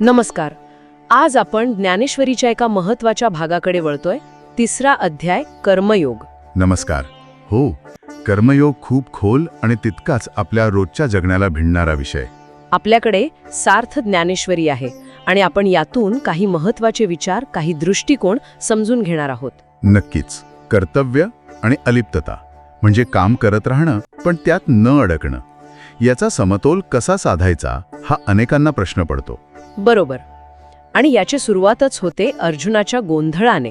नमस्कार. आज आपण ज्ञानेश्वरीच्या एका महत्त्वाच्या भागाकडे वळतोय. तिसरा अध्याय कर्मयोग. नमस्कार. हो कर्मयोग खूप खोल आणि तितकाच आपल्या रोजच्या जगण्याला भिडणारा विषय. आपल्याकडे सार्थ ज्ञानेश्वरी आहे आणि आपण यातून काही महत्त्वाचे विचार काही दृष्टिकोन समजून घेणार आहोत. नक्कीच. कर्तव्य आणि अलिप्तता म्हणजे काम करत राहणं पण त्यात न अडकणं. याचा समतोल कसा साधायचा हा अनेकांना प्रश्न पडतो. बरोबर. आणि याची सुरुवातच होते अर्जुनाच्या गोंधळाने.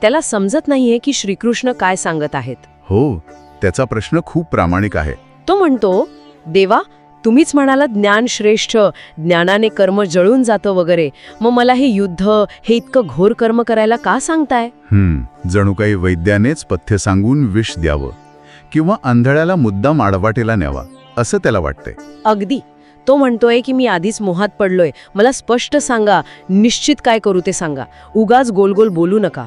त्याला समजत नाहीये की श्रीकृष्ण काय सांगत आहेत. हो त्याचा प्रश्न खूप प्रामाणिक आहे. तो म्हणतो देवा तुम्हीच म्हणाला ज्ञान श्रेष्ठ ज्ञानाने कर्म जळून जातं वगैरे. मग मला हे युद्ध हे इतकं घोर कर्म करायला का सांगताय? जणू काही वैद्यानेच पथ्य सांगून विष द्यावं. किंवा आंधळ्याला मुद्दाम आडवाटेला न्यावा. असं त्याला वाटतंय. अगदी. तो म्हणतोय की मी आधीच मोहात पडलोय. मला स्पष्ट सांगा निश्चित काय करू ते सांगा. उगाच गोल गोल बोलू नका.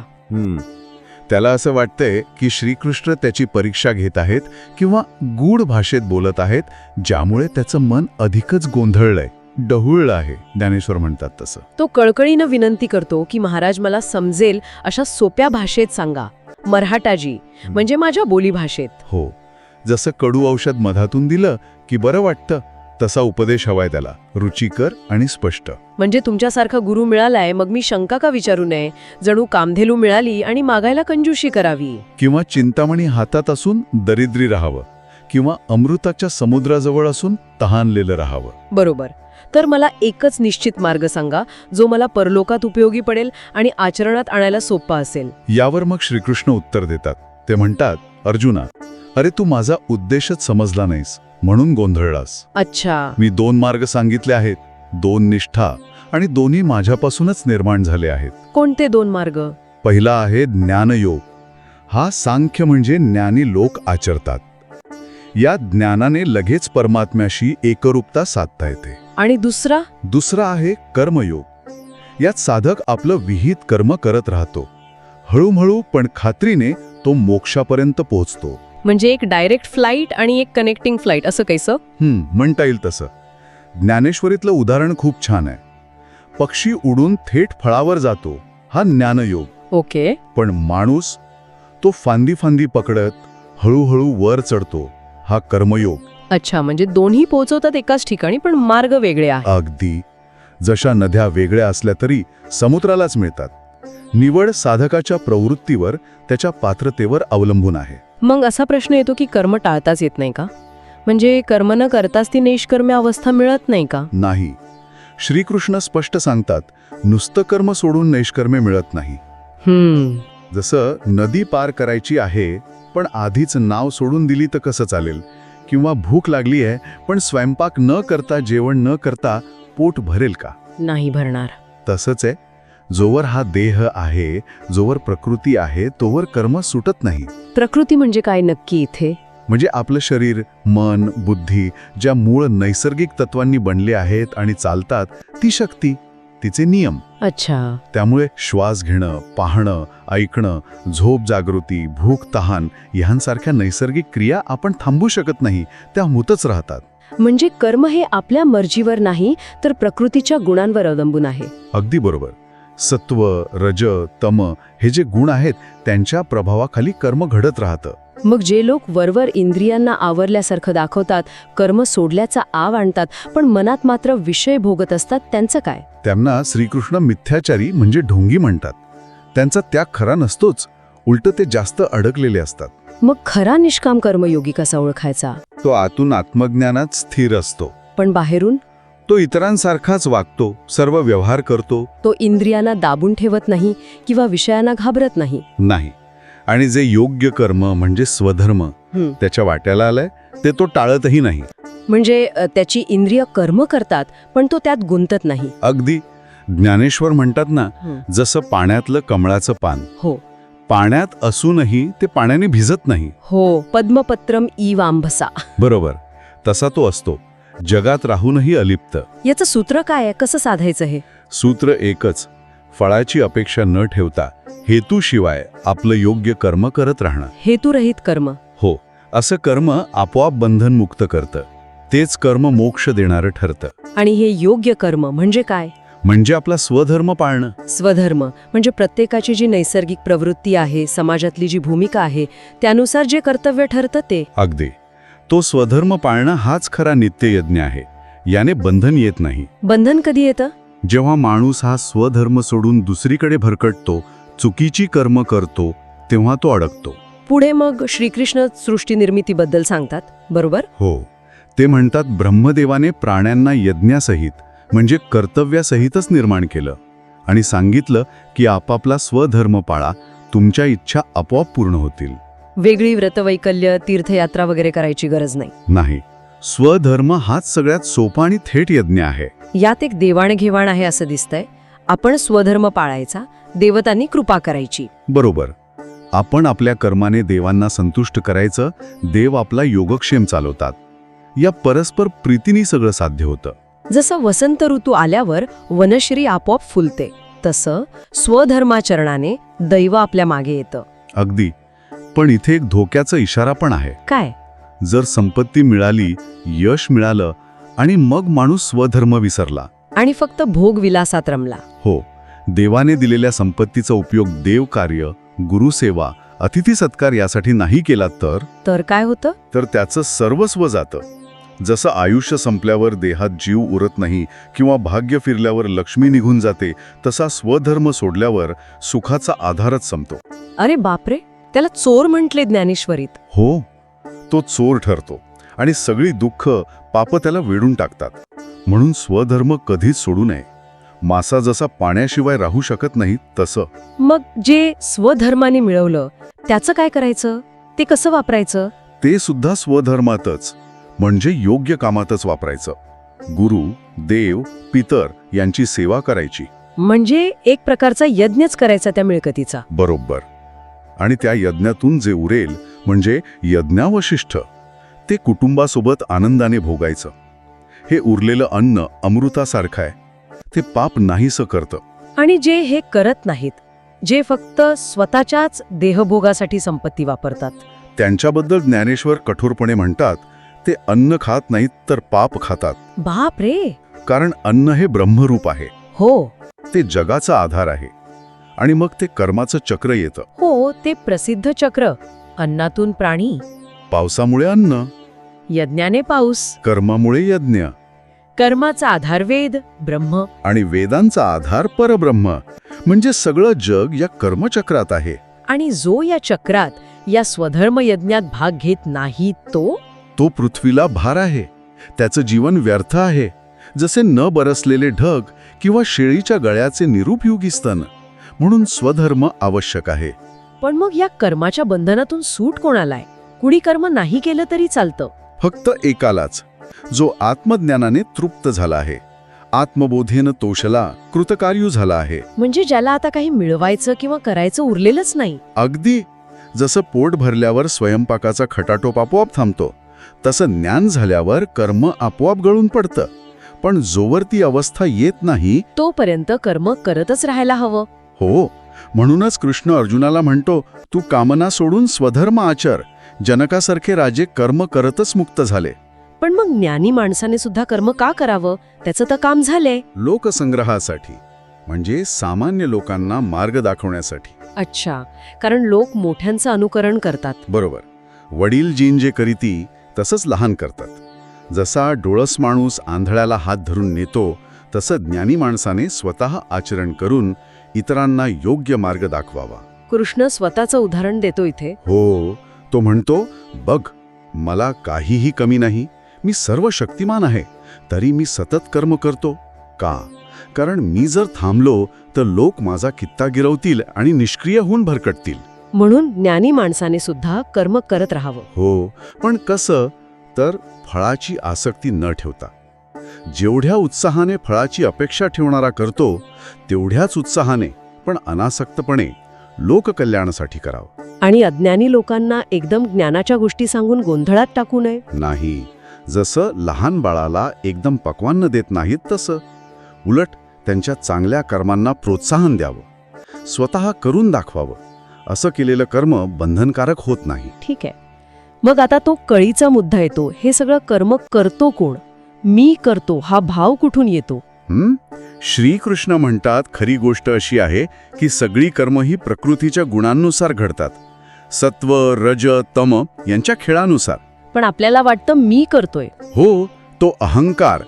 त्याला असं वाटतंय की श्रीकृष्ण त्याची परीक्षा घेत आहेत किंवा गूढ भाषेत बोलत आहेत ज्यामुळे त्याचं मन अधिकच गोंधळलंय डहुळलं आहे. ज्ञानेश्वर म्हणतात तसं. तो कळकळीनं विनंती करतो की महाराज मला समजेल अशा सोप्या भाषेत सांगा. मराठाजी म्हणजे माझ्या बोलीभाषेत हो. जसं कडू औषध मधातून दिलं की बरं वाटतं तसा उपदेश हवाय त्याला. रुचिकर आणि स्पष्ट. म्हणजे तुमच्यासारखा गुरु मिळालाय मग मी शंका का विचारू नये? जणू कामधेलू मिळाली आणि मागायला कंजूशी करावी. किंवा चिंतामणी हातात असून दरिद्री राहावं. किंवा अमृताच्या समुद्राजवळ असून तहानलेलं राहावं. बरोबर. तर मला एकच निश्चित मार्ग सांगा जो मला परलोकात उपयोगी पडेल आणि आचरणात आणायला सोपा असेल. यावर मग श्रीकृष्ण उत्तर देतात. ते म्हणतात अर्जुना अरे तू माझा उद्देशच समजला नाहीस म्हणून गोंधळलास. अच्छा. मी दोन मार्ग सांगितले आहेत दोन निष्ठा आणि दोन्ही माझ्यापासूनच निर्माण झाले आहेत. कोणते दोन मार्ग? पहिला आहे ज्ञानयोग. हा सांख्य म्हणजे ज्ञानी लोक आचरतात. या ज्ञानाने लगेच परमात्म्याशी एकरूपता साधता येते. आणि दुसरा? दुसरा आहे कर्मयोग. यात साधक आपलं विहित कर्म करत राहतो. हळूहळू पण खात्रीने तो मोक्षापर्यंत पोहोचतो. म्हणजे एक डायरेक्ट फ्लाईट आणि एक कनेक्टिंग फ्लाईट असं कैसं हं, म्हणता येईल तसं. ज्ञानेश्वरीतलं उदाहरण खूप छान आहे. पक्षी उडून थेट फळावर जातो हा ज्ञानयोग. ओके. पण माणूस तो फांदी फांदी पकडत हळूहळू वर चढतो हा कर्मयोग. अच्छा म्हणजे दोन्ही पोहोचवतात एकाच ठिकाणी पण मार्ग वेगळे अगदी. जशा नद्या वेगळ्या असल्या तरी समुद्रालाच मिळतात. निवड साधकाच्या प्रवृत्तीवर त्याच्या पात्रतेवर अवलंबून आहे. मग असा प्रश्न येतो की कर्म टाळताच येत नाही का? म्हणजे कर्म न करताच ती नैष्कर्म्य अवस्था मिळत नाही का? नाही. श्रीकृष्ण स्पष्ट सांगतात नुसतं कर्म सोडून नैष्कर्म्य मिळत नाही. हम्म. जसं नदी पार करायची आहे पण आधीच नाव सोडून दिली तर कसं चालेल? किंवा भूक लागली आहे पण स्वयंपाक न करता जेवण न करता पोट भरेल का? नाही भरणार. तसंच आहे. जोवर हा देह आहे जोवर प्रकृती आहे तोवर कर्म सुटत नाही. प्रकृती म्हणजे काय नक्की इथे? म्हणजे आपलं शरीर मन बुद्धी ज्या मूळ नैसर्गिक तत्वांनी बनले आहेत आणि चालतात ती शक्ती तिचे नियम. अच्छा. त्यामुळे श्वास घेणं पाहणं ऐकणं झोप जागृती भूक तहान ह्यांसारख्या नैसर्गिक क्रिया आपण थांबू शकत नाही त्या होतच राहतात. म्हणजे कर्म हे आपल्या मर्जीवर नाही तर प्रकृतीच्या गुणांवर अवलंबून आहे. अगदी बरोबर. सत्व रज तम हे जे गुण आहेत त्यांच्या प्रभावाखाली कर्म घडत राहतं. मग जे लोक वरवर इंद्रियांना आवरल्यासारखं दाखवतात कर्म सोडल्याचा आव आणतात पण मनात मात्र विषय भोगत असतात त्यांचं काय? त्यांना श्रीकृष्ण मिथ्याचारी म्हणजे ढोंगी म्हणतात. त्यांचा त्याग खरा नसतोच उलट ते जास्त अडकलेले असतात. मग खरा निष्काम कर्मयोगी कसा ओळखायचा? तो आतून आत्मज्ञानात स्थिर असतो. पण बाहेरून? तो इतरांसारखाच वागतो सर्व व्यवहार करतो. तो इंद्रियांना दाबून ठेवत नाही किंवा विषयांना घाबरत नाही. नाही. आणि जे योग्य कर्म म्हणजे स्वधर्म. त्याच्या वाट्याला आलाय ते तो टाळतही नाही. म्हणजे त्याची इंद्रिय कर्म करतात पण तो त्यात गुंतत नाही. अगदी. ज्ञानेश्वर म्हणतात ना. जसं पाण्यातलं कमळाचं पान. हो. पाण्यात असूनही ते पाण्याने भिजत नाही. हो पद्मपत्रम ई वांभसा बरोबर. तसा तो असतो. जगात राहूनही अलिप्त. याचं सूत्र काय आहे? कसं साधायचं हे? सूत्र एकच. फळाची अपेक्षा न ठेवता हेतूशिवाय आपलं योग्य कर्म करत राहणं. हेतुरहित कर्म. हो असं कर्म आपोआप बंधनमुक्त करतं. तेच कर्म मोक्ष देणारं ठरतं. आणि हे योग्य कर्म म्हणजे काय? म्हणजे आपला स्वधर्म पाळणं. स्वधर्म म्हणजे प्रत्येकाची जी नैसर्गिक प्रवृत्ती आहे समाजातली जी भूमिका आहे त्यानुसार जे कर्तव्य ठरतं ते. अगदी. तो स्वधर्म पाळणं हाच खरा नित्ययज्ञ आहे. याने बंधन येत नाही. बंधन कधी येतं? जेव्हा माणूस हा स्वधर्म सोडून दुसरीकडे भरकटतो चुकीची कर्म करतो तेव्हा तो अडकतो. पुढे मग श्रीकृष्ण सृष्टी निर्मितीबद्दल सांगतात बरोबर? हो. ते म्हणतात ब्रह्मदेवाने प्राण्यांना यज्ञासहित म्हणजे कर्तव्यासहितच निर्माण केलं. आणि सांगितलं की आपापला स्वधर्म पाळा तुमच्या इच्छा आपोआप पूर्ण होतील. वेगळी व्रतवैकल्य तीर्थयात्रा वगैरे करायची गरज नाही. नाही. स्वधर्म हाच सगळ्यात सोपा आणि थेट यज्ञ आहे. यात एक देवाणघेवाण आहे असं दिसतंय. आपण स्वधर्म पाळायचा देवतांनी कृपा करायची. बरोबर. आपण आपल्या कर्माने देवांना संतुष्ट करायचं देव आपला योगक्षेम चालवतात. या परस्पर प्रीतीने सगळं साध्य होतं. जसं वसंत ऋतू आल्यावर वनश्री आपोआप फुलते तसं स्वधर्माचरणाने दैव आपल्या मागे येतं. अगदी. पण इथे एक धोक्याचा इशारा पण आहे. काय? जर संपत्ती मिळाली यश मिळालं आणि मग माणूस स्वधर्म विसरला. आणि फक्त भोग विलासात रमला. हो देवाने दिलेल्या संपत्तीचा उपयोग देवकार्य गुरुसेवा अतिथी सत्कार यासाठी नाही केला तर? तर काय होतं? तर त्याचं सर्वस्व जातं. जसं आयुष्य संपल्यावर देहात जीव उरत नाही किंवा भाग्य फिरल्यावर लक्ष्मी निघून जाते तसा स्वधर्म सोडल्यावर सुखाचा आधारच संपतो. अरे बापरे! त्याला चोर म्हटले ज्ञानेश्वरीत. हो तो चोर ठरतो आणि सगळी दुःख पाप त्याला वेढून टाकतात. म्हणून स्वधर्म कधीच सोडू नये. मासा जसा पाण्याशिवाय राहू शकत नाही तसं. मग जे स्वधर्माने मिळवलं त्याचं काय करायचं? ते कसं वापरायचं? ते सुद्धा स्वधर्मातच म्हणजे योग्य कामातच वापरायचं. गुरु देव पितर यांची सेवा करायची. म्हणजे एक प्रकारचा यज्ञच करायचा त्या मिळकतीचा. बरोबर. आणि त्या यज्ञातून जे उरेल म्हणजे यज्ञावशिष्ठ ते कुटुंबासोबत आनंदाने भोगायचं. हे उरलेलं अन्न अमृतासारखं आहे ते पाप नाहीसं करतं. आणि जे हे करत नाहीत जे फक्त स्वतःच्याच देहभोगासाठी संपत्ती वापरतात. त्यांच्याबद्दल ज्ञानेश्वर कठोरपणे म्हणतात ते अन्न खात नाहीत तर पाप खातात. बाप रे कारण अन्न हे ब्रह्मरूप आहे. हो. ते जगाचा आधार आहे. आणि मग ते कर्माचं चक्र येतं. हो ते प्रसिद्ध चक्र अन्नातून प्राणी. पावसामुळे अन्न. यज्ञाने पाऊस. कर्मामुळे यज्ञ. कर्माचा आधार वेद ब्रह्म. आणि वेदांचा आधार परब्रह्म. म्हणजे सगळं जग या कर्मचक्रात आहे. आणि जो या चक्रात या स्वधर्म यज्ञात भाग घेत नाही तो? तो पृथ्वीला भार आहे. त्याचं जीवन व्यर्थ आहे. जसे न बरसलेले ढग किंवा शेळीच्या गळ्याचे निरुपयोगी स्तन म्हणून स्वधर्म आवश्यक आहे. पण मग या कर्माच्या बंधनातून सूट कोणालाय कुणी कर्म नाही केलं तरी चालतं. फक्त एकालाच. जो आत्मज्ञानाने तृप्त झाला आहे. आत्मबोधेनं तोषला कृतकार्यू झाला आहे. म्हणजे ज्याला आता काही मिळवायचं किंवा करायचं उरलेलंच नाही. अगदी. जसं पोट भरल्यावर स्वयंपाकाचा खटाटोप आपोआप थांबतो तसं ज्ञान झाल्यावर कर्म आपोआप गळून पडतं. पण जोवर ती अवस्था येत नाही तोपर्यंत कर्म करतच राहायला हवं. हो म्हणूनच कृष्ण अर्जुनाला म्हणतो तू कामना सोडून स्वधर्म आचर. जनकासारखे राजे कर्म करतच मुक्त झाले. पण मग ज्ञानी माणसाने सुद्धा कर्म का करावं? त्याचं तर काम झालंय. लोकसंग्रहासाठी म्हणजे सामान्य लोकांना मार्ग दाखवण्यासाठी. अच्छा कारण लोक मोठ्यांचं अनुकरण करतात. बरोबर. वडील जीन जे करीती तसंच लहान करतात. जसा डोळस माणूस आंधळ्याला हात धरून नेतो तसं ज्ञानी माणसाने स्वतः आचरण करून इतरांना योग्य मार्ग दाखवावा. कृष्ण स्वतःचं उदाहरण देतो इथे. हो तो म्हणतो बघ मला काहीही कमी नाही. मी सर्व शक्तिमान आहे. तरी मी सतत कर्म करतो. का? कारण मी जर थांबलो तर लोक माझा कित्ता गिरवतील आणि निष्क्रिय होऊन भरकटतील. म्हणून ज्ञानी माणसाने सुद्धा कर्म करत राहावं. हो पण कसं तर फळाची आसक्ती न ठेवता. जेवढ्या उत्साहाने फळाची अपेक्षा ठेवणारा करतो तेवढ्याच उत्साहाने पण अनासक्तपणे लोककल्याणासाठी करावं. आणि अज्ञानी लोकांना एकदम ज्ञानाच्या गोष्टी सांगून गोंधळात टाकू नये? नाही. जसं लहान बाळाला एकदम पक्वान न देत नाहीत तसं. उलट त्यांच्या चांगल्या कर्मांना प्रोत्साहन द्यावं. स्वतः करून दाखवावं. असं केलेलं कर्म बंधनकारक होत नाही. ठीक आहे. मग आता तो कळीचा मुद्दा येतो. हे सगळं कर्म करतो कोण? मी करतो हा भाव कुठून येतो? श्रीकृष्ण म्हणतात खरी गोष्ट अशी आहे की सगळी कर्म ही प्रकृतीच्या गुणांनुसार घडतात. सत्व रज तम यांच्या खेळानुसार. पण आपल्याला वाटतं मी करतोय. हो तो अहंकार.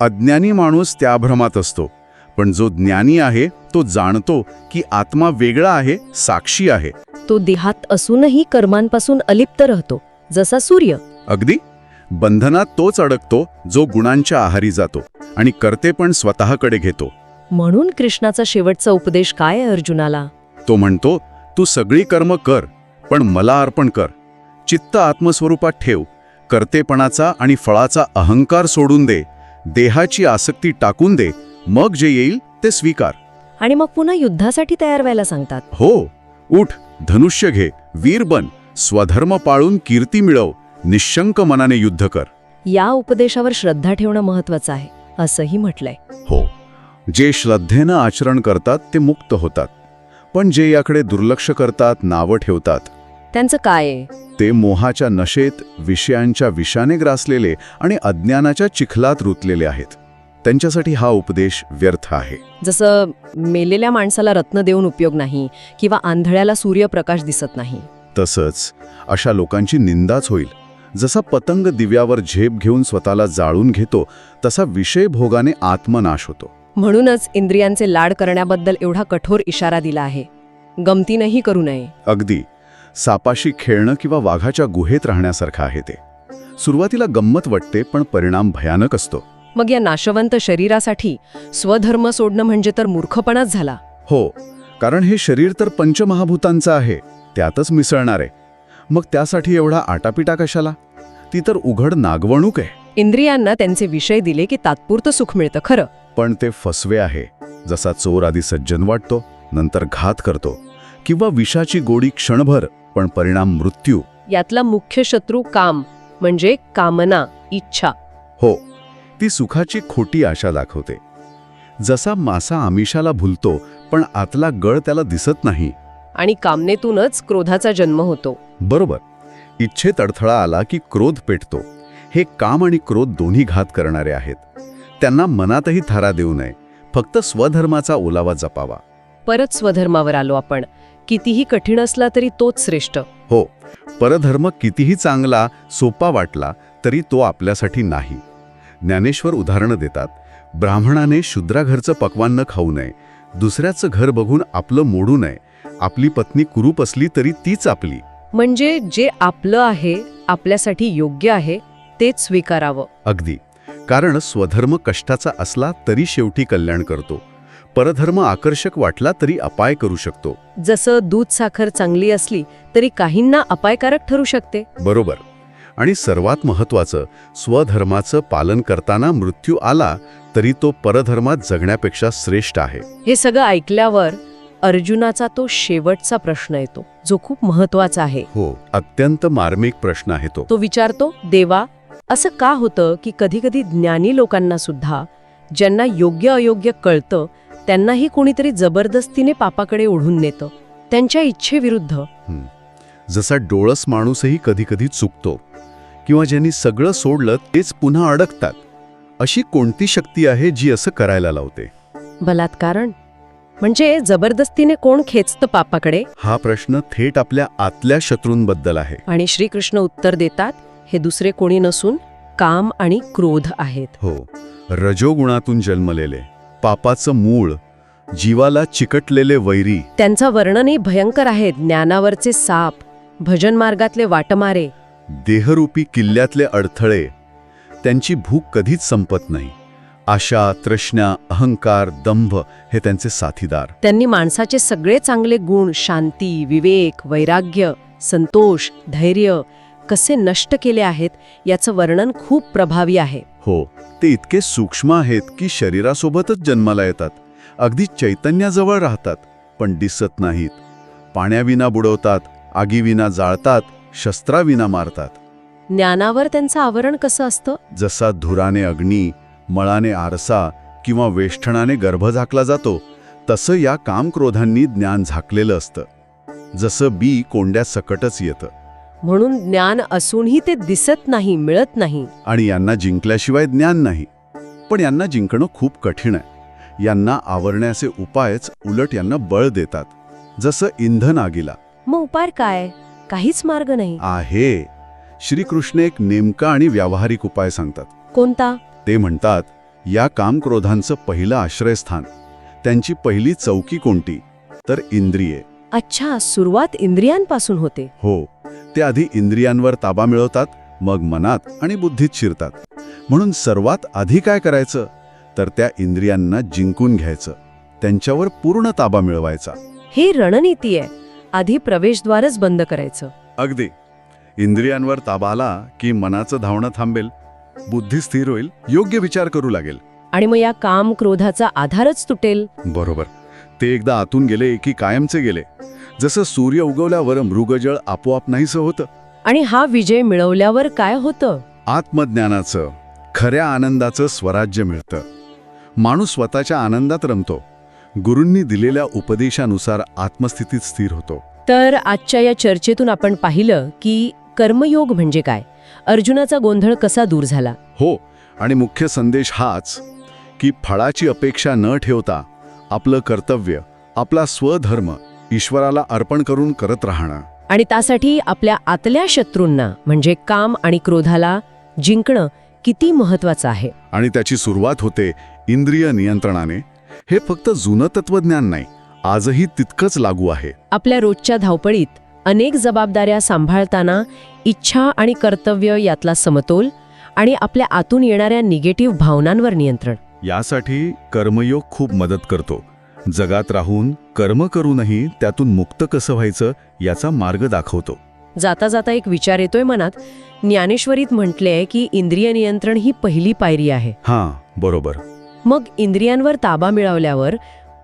अज्ञानी माणूस त्या भ्रमात असतो. पण जो ज्ञानी आहे तो जाणतो की आत्मा वेगळा आहे साक्षी आहे. तो देहात असूनही कर्मांपासून अलिप्त राहतो जसा सूर्य. अगदी? बंधनात तोच अडकतो जो गुणांच्या आहारी जातो आणि करते पण स्वतःकडे घेतो. म्हणून कृष्णाचा शेवटचा उपदेश काय आहे अर्जुनाला? तो म्हणतो तू सगळी कर्म कर पण मला अर्पण कर. चित्त आत्मस्वरूपात ठेव. कर्तेपणाचा आणि फळाचा अहंकार सोडून दे. देहाची आसक्ती टाकून दे. मग जे येईल ते स्वीकार. आणि मग पुन्हा युद्धासाठी तयार व्हायला सांगतात. हो उठ धनुष्य घे वीर बन. स्वधर्म पाळून कीर्ती मिळव. निशंक मनाने युद्ध कर. या उपदेशावर श्रद्धा ठेवणं महत्वाचं आहे असंही म्हटलंय. हो जे श्रद्धेनं आचरण करतात ते मुक्त होतात. पण जे याकडे दुर्लक्ष करतात नावं ठेवतात त्यांचं काय आहे? ते मोहाच्या नशेत विषयांच्या विषाने ग्रासलेले आणि अज्ञानाच्या चिखलात रुतलेले आहेत. त्यांच्यासाठी हा उपदेश व्यर्थ आहे. जसं मेलेल्या माणसाला रत्न देऊन उपयोग नाही किंवा आंधळ्याला सूर्यप्रकाश दिसत नाही. तसंच अशा लोकांची निंदाच होईल. जसा पतंग दिव्यावर झेप घेऊन स्वतःला जाळून घेतो तसा विषय भोगाने आत्मनाश होतो. म्हणूनच इंद्रियांचे लाड करण्याबद्दल एवढा कठोर इशारा दिला आहे. गमतीनंही करू नये. अगदी. सापाशी खेळणं किंवा वाघाच्या गुहेत राहण्यासारखं आहे ते. सुरुवातीला गंमत वाटते पण परिणाम भयानक असतो. मग या नाशवंत शरीरासाठी स्वधर्म सोडणं म्हणजे तर मूर्खपणाच झाला. हो कारण हे शरीर तर पंचमहाभूतांचं आहे त्यातच मिसळणार. आहे मग त्यासाठी एवढा आटापिटा कशाला? ती तर उघड नागवणूक आहे. इंद्रियांना त्यांचे विषय दिले की तात्पुरतं सुख मिळतं खरं. पण ते फसवे आहे. जसा चोर आधी सज्जन वाटतो नंतर घात करतो. किंवा विषाची गोडी क्षणभर पण परिणाम मृत्यू. यातला मुख्य शत्रू काम म्हणजे कामना इच्छा. हो ती सुखाची खोटी आशा दाखवते. जसा मासा आमिषाला भुलतो पण आतला गळ त्याला दिसत नाही. आणि कामनेतूनच क्रोधाचा जन्म होतो. बरोबर. इच्छेत अडथळा आला की क्रोध पेटतो. हे काम आणि क्रोध दोन्ही घात करणारे आहेत. त्यांना मनातही थारा देऊ नये. फक्त स्वधर्माचा ओलावा जपावा. परत स्वधर्मावर आलो आपण. कितीही कठीण असला तरी तोच श्रेष्ठ. हो. परधर्म कितीही चांगला सोपा वाटला तरी तो आपल्यासाठी नाही. ज्ञानेश्वर उदाहरणं देतात. ब्राह्मणाने शूद्राघरचं पक्वान्न खाऊ नये. दुसऱ्याचं घर बघून आपलं मोडू नये. आपली पत्नी कुरूप असली तरी तीच आपली. म्हणजे जे आपलं आहे आपल्यासाठी योग्य आहे तेच स्वीकारावं. अगदी. कारण स्वधर्म कष्टाचा असला तरी शेवटी कल्याण करतो. परधर्म आकर्षक वाटला तरी अपाय करू शकतो. जसं दूध साखर चांगली असली तरी काहींना अपायकारक ठरू शकते. बरोबर. आणि सर्वात महत्वाचं स्वधर्माचं पालन करताना मृत्यू आला तरी तो परधर्मात जगण्यापेक्षा श्रेष्ठ आहे. हे सगळं ऐकल्यावर अर्जुनाचा तो शेवटचा प्रश्न येतो जो खूप महत्त्वाचा आहे. हो अत्यंत मार्मिक प्रश्न आहे तो. तो विचारतो देवा असं का होतं की कधीकधी ज्ञानी लोकांना सुद्धा ज्यांना योग्य अयोग्य कळतं त्यांनाही कोणीतरी जबरदस्तीने पापाकडे ओढून नेतं त्यांच्या इच्छेविरुद्ध? जसा डोळस माणूसही कधीकधी चुकतो किंवा ज्यांनी सगळं सोडलं तेच पुन्हा अडकतात. अशी कोणती शक्ती आहे जी असं करायला लावते? बलात्कारण? म्हणजे जबरदस्तीने कोण खेचतं पापाकडे? हा प्रश्न थेट आपल्या आतल्या शत्रूंबद्दल आहे. आणि श्रीकृष्ण उत्तर देतात हे दुसरे कोणी नसून काम आणि क्रोध आहेत. हो रजोगुणातून जन्मलेले पापाचं मूळ जीवाला चिकटलेले वैरी. त्यांचं वर्णनही भयंकर आहे ज्ञानावरचे साप भजन मार्गातले वाटमारे. देहरूपी किल्ल्यातले अडथळे त्यांची भूक कधीच संपत नाही. आशा तृष्णा अहंकार दंभ हे त्यांचे साथीदार. त्यांनी माणसाचे सगळे चांगले गुण शांती विवेक वैराग्य संतोष धैर्य कसे नष्ट केले आहेत याचं वर्णन खूप प्रभावी आहे. हो ते इतके सूक्ष्म आहेत की शरीरासोबतच जन्माला येतात. अगदी चैतन्याजवळ राहतात पण दिसत नाहीत. पाण्याविना बुडवतात आगीविना जाळतात शस्त्राविना मारतात. ज्ञानावर त्यांचं आवरण कसं असतं? जसा धुराने अग्नी मळाने आरसा किंवा वेष्ठणाने गर्भ झाकला जातो तसं या कामक्रोधांनी ज्ञान झाकलेलं असतं. जसं बी कोंड्या सकटच येतं. म्हणून ज्ञान असूनही ते दिसत नाही मिळत नाही. आणि यांना जिंकल्याशिवाय ज्ञान नाही. पण यांना जिंकणं खूप कठीण आहे. यांना आवरण्याचे उपायच उलट यांना बळ देतात. जसं इंधन आगीला. मग उपाय काय? काहीच मार्ग नाही. आहे. श्रीकृष्ण एक नेमका आणि व्यावहारिक उपाय सांगतात. कोणता? ते म्हणतात या कामक्रोधांचं पहिलं आश्रयस्थान. त्यांची पहिली चौकी कोणती? तर इंद्रिये. अच्छा सुरुवात इंद्रियांपासून होते. हो ते आधी इंद्रियांवर ताबा मिळवतात मग मनात आणि बुद्धीत शिरतात. म्हणून सर्वात आधी काय करायचं? तर त्या इंद्रियांना जिंकून घ्यायचं. त्यांच्यावर पूर्ण ताबा मिळवायचा. हे रणनीती आहे. आधी प्रवेशद्वारच बंद करायचं. अगदी. इंद्रियांवर ताबा आला की मनाचं धावणं थांबेल. बुद्धी स्थिर होईल योग्य विचार करू लागेल. आणि मग या काम क्रोधाचा आधारच तुटेल. बरोबर. ते एकदा आतून गेले की कायमचे गेले. जसं सूर्य उगवल्यावर मृगजळ आपोआप नाहीसं होतं. आणि हा विजय मिळवल्यावर काय होतं? आत्मज्ञानाचं खऱ्या आनंदाचं स्वराज्य मिळतं. माणूस स्वतःच्या आनंदात रमतो. गुरूंनी दिलेल्या उपदेशानुसार आत्मस्थितीत स्थिर होतो. तर आजच्या या चर्चेतून आपण पाहिलं की कर्मयोग म्हणजे काय? अर्जुनाचा गोंधळ कसा दूर झाला? हो आणि मुख्य संदेश हाच की फळाची अपेक्षा न ठेवता आपलं कर्तव्य आपला स्वधर्म ईश्वराला अर्पण करून करत राहणं. आणि त्यासाठी आपल्या आतल्या शत्रूंना म्हणजे काम आणि क्रोधाला जिंकणं किती महत्वाचं आहे? आणि त्याची सुरुवात होते इंद्रिय नियंत्रणाने. हे फक्त जुनं तत्वज्ञान नाही आजही तितकंच लागू आहे. आपल्या रोजच्या धावपळीत अनेक जबाबदाऱ्या सांभाळताना इच्छा आणि कर्तव्य यातला समतोल आणि आपल्या आतून येणाऱ्या निगेटिव्ह भावनांवर नियंत्रण. यासाठी कर्मयोग खूप मदत करतो. जगात राहून कर्म करूनही त्यातून मुक्त कसं व्हायचं याचा मार्ग दाखवतो. जाता जाता एक विचार येतोय मनात. ज्ञानेश्वरीत म्हटले की इंद्रिय नियंत्रण ही पहिली पायरी आहे. हां बरोबर. मग इंद्रियांवर ताबा मिळवल्यावर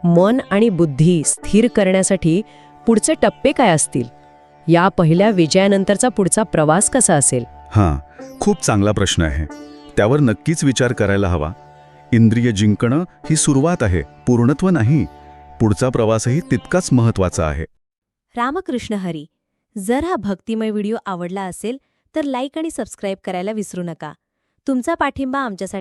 मन आणि बुद्धी स्थिर करण्यासाठी पुढचे टप्पे काय असतील? या पहिल्या विजयानंतरचा पुढचा प्रवास कसा असेल? हां खूप चांगला प्रश्न आहे. त्यावर नक्कीच विचार करायला हवा. इंद्रिय जिंकणं ही सुरुवात आहे पूर्णत्व नाही. पुढचा प्रवासही तितकाच महत्त्वाचा आहे. रामकृष्ण हरी. जर हा भक्तिमय व्हिडिओ आवडला असेल तर लाईक आणि सबस्क्राईब करायला विसरू नका. तुमचा पाठिंबा आमच्यासाठी